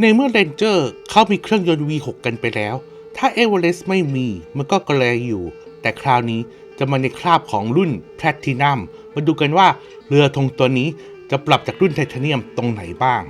ในเมื่อ Ranger เขามีเครื่องยนต์ V6 กันไปแล้ว ถ้า Everest ไม่มีมันก็กระไรอยู่ แต่คราวนี้จะมาในคราบของรุ่น Platinum มาดูกันว่าเรือธงตัวนี้จะปรับจากรุ่นไทเทเนียมตรงไหนบ้าง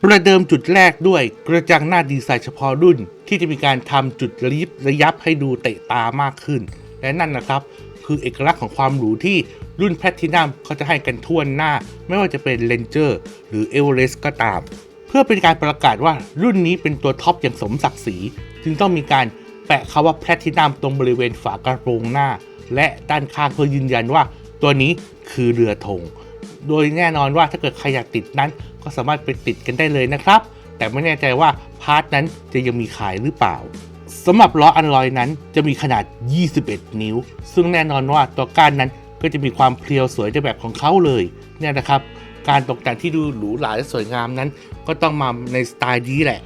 ประเดิมจุดแรกด้วยกระจังหน้าดีไซน์เฉพาะรุ่น ที่จะมีการทำจุดระยิบระยับให้ดูเตะตามากขึ้น และนั่นนะครับ คือเอกลักษณ์ของความหรูที่รุ่นแพทินัมเขาจะให้กันทั่วหน้า ไม่ว่าจะเป็นเลนเจอร์หรือเอเวอเรสต์ก็ตาม เพื่อเป็นการประกาศว่ารุ่นนี้เป็นตัวท็อปอย่างสมศักดิ์ศรีจึงต้องมีการแปะคำว่าแพทินัมตรงบริเวณฝากระโปรงหน้า และด้านข้างเพื่อยืนยันว่าตัวนี้คือเรือธงโดยแน่นอนว่าถ้าเกิดใครอยากติดนั้น ก็สามารถไปติดกันได้เลยนะครับ แต่ไม่แน่ใจว่าพาร์ทนั้นจะยังมีขายหรือเปล่า สำหรับล้ออันลอยนั้นจะมีขนาด 21 นิ้ว ซึ่งแน่นอนว่าตัวก้านนั้นก็จะมีความเพรียวสวยในแบบของเขาเลยเนี่ยนะครับ การตกแต่งที่ดูหรูหราและสวยงามนั้น ก็ต้องมาในสไตล์นี้แหละ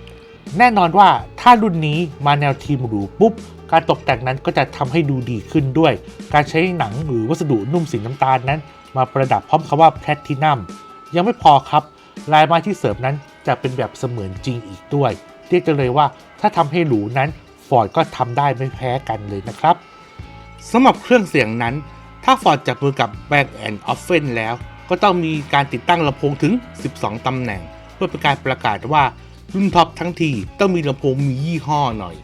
แน่นอนว่าถ้ารุ่นนี้มาแนวทีมหรูปุ๊บ การตกแต่งนั้นก็จะทำให้ดูดีขึ้นด้วย การใช้หนังหรือวัสดุนุ่มสีน้ำตาลนั้น มาประดับพร้อมคำว่าแพลทินัมยังไม่พอครับ ลายไม้ที่เสริมนั้นจะเป็นแบบเสมือนจริงอีกด้วย เรียกได้เลยว่าถ้าทำให้หรูนั้น ฟอร์ดก็ทำได้ไม่แพ้กันเลยนะครับสำหรับเครื่องเสียงนั้น ถ้าฟอร์ดจับมือกับแบงแอนด์ออฟเฟนแล้ว ก็ต้องมีการติดตั้งลำโพงถึง 12 ตำแหน่ง เพื่อเป็นการประกาศว่ารุ่นท็อปทั้งทีต้องมีลำโพงมียี่ห้อหน่อย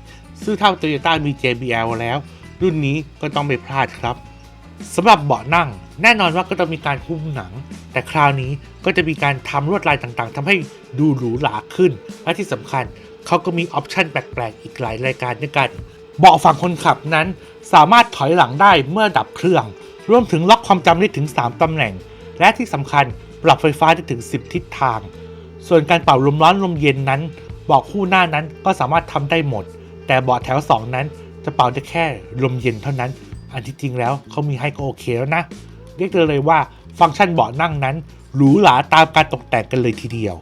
ซึ่งถ้าโตโยต้ามี JBL แล้ว รุ่นนี้ก็ต้องไม่พลาดครับ สำหรับเบาะนั่ง แน่นอนว่าก็ต้องมีการหุ้มหนัง แต่คราวนี้ก็จะมีการทำลวดลายต่างๆทำให้ดูหรูหราขึ้น และที่สำคัญเขาก็มีออปชันแปลกๆ อีกหลายรายการด้วยกัน เบาะฝั่งคนขับนั้น สามารถถอยหลังได้เมื่อดับเครื่อง รวมถึงล็อกความจำได้ถึง 3ตำแหน่ง และที่สำคัญปรับไฟฟ้าได้ถึง 10 ทิศทาง ส่วนการเป่าลมร้อนลมเย็นนั้นเบาะคู่หน้านั้นก็สามารถทำได้หมด แต่เบาะแถว 2 นั้นจะเป่าได้แค่ลมเย็นเท่านั้น อันที่จริงแล้วเขามีให้ก็โอเคแล้วนะ เรียกได้เลยว่าฟังก์ชันเบาะนั่งนั้นหรูหราตามการตกแต่งกันเลยทีเดียว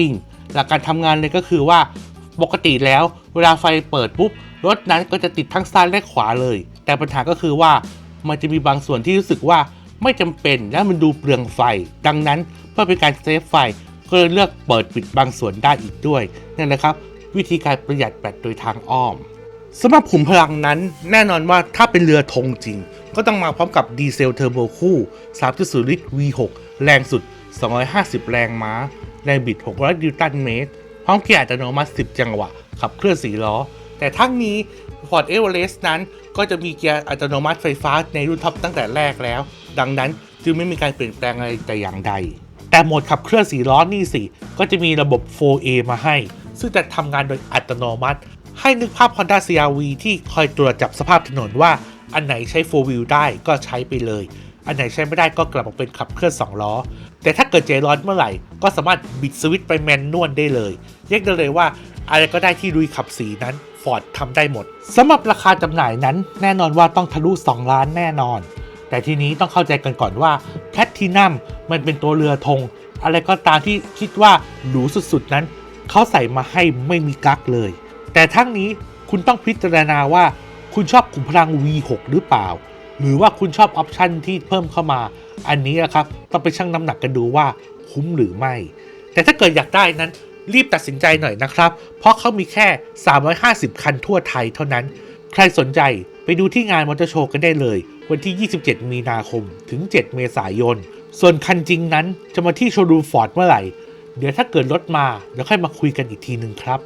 อิงหลักการทำงานเลยก็คือว่าปกติแล้วเวลาไฟเปิดปุ๊บรถนั้นก็จะติดทั้งซ้ายและขวาเลย แต่ปัญหาก็คือว่ามันจะมีบางส่วนที่รู้สึกว่าไม่จำเป็นและมันดูเปลืองไฟ ดังนั้นเพื่อเป็นการเซฟไฟก็เลยเลือกเปิดปิดบางส่วนได้อีกด้วยนั่นแหละครับ วิธีการประหยัดแบตโดยทางอ้อม สำหรับขุมพลังนั้นแน่นอนว่าถ้าเป็นเรือธงจริง ก็ต้องมาพร้อมกับดีเซลเทอร์โบคู่ 3.0 ลิตร V6 แรงสุด 250 แรงม้า แรงบิด 600 นิวตันเมตร พร้อมเกียร์อัตโนมัติ 10 จังหวะ ขับเคลื่อน 4 ล้อ แต่ทั้งนี้ Ford Everest นั้นก็จะมีเกียร์อัตโนมัติไฟฟ้าในรุ่นท็อปตั้งแต่แรกแล้ว ดังนั้นจึงไม่มีการเปลี่ยนแปลงอะไรแต่อย่างใด แต่โหมดขับเคลื่อน 4 ล้อนี่สิก็จะมีระบบ 4A มาให้ ซึ่งจะทำงานโดยอัตโนมัติ ให้นึกภาพ Honda CR-V ที่คอยตรวจจับสภาพถนนว่า อันไหนใช้ 4 wheel ได้ก็ใช้ไปเลย อันไหนใช้ไม่ได้ก็กลับมาเป็นขับเคลื่อน 2 ล้อ แต่ถ้าเกิดใจร้อนเมื่อไหร่ ก็สามารถบิดสวิตช์ไปแมนนวลได้เลย เรียกได้เลยว่าอะไรก็ได้ที่ลุยขับสีนั้น Ford ทำได้หมดสำหรับราคาจำหน่ายนั้น แน่นอนว่าต้องทะลุ 2 ล้านแน่นอน แต่ทีนี้ต้องเข้าใจกันก่อนว่าแพททินัมมันเป็นตัวเรือธงอะไรก็ตามที่คิดว่าหรูสุดๆนั้น เขาใส่มาให้ไม่มีกั๊กเลย แต่ทั้งนี้คุณต้องพิจารณาว่าคุณชอบขุมพลัง V6 หรือเปล่า หรือว่าคุณชอบออปชันที่เพิ่มเข้ามา อันนี้นะครับต้องไปชั่งน้ำหนักกันดูว่าคุ้มหรือไม่ แต่ถ้าเกิดอยากได้นั้นรีบตัดสินใจหน่อยนะครับ เพราะเขามีแค่ 350 คันทั่วไทยเท่านั้น ใครสนใจไปดูที่งานมอเตอร์โชว์กันได้เลย วันที่ 27 มีนาคมถึง 7 เมษายน ส่วนคันจริงนั้นจะมาที่โชว์รูมฟอร์ดเมื่อไหร่ เดี๋ยวถ้าเกิดรถมา เดี๋ยวค่อยมาคุยกันอีกทีหนึ่งครับ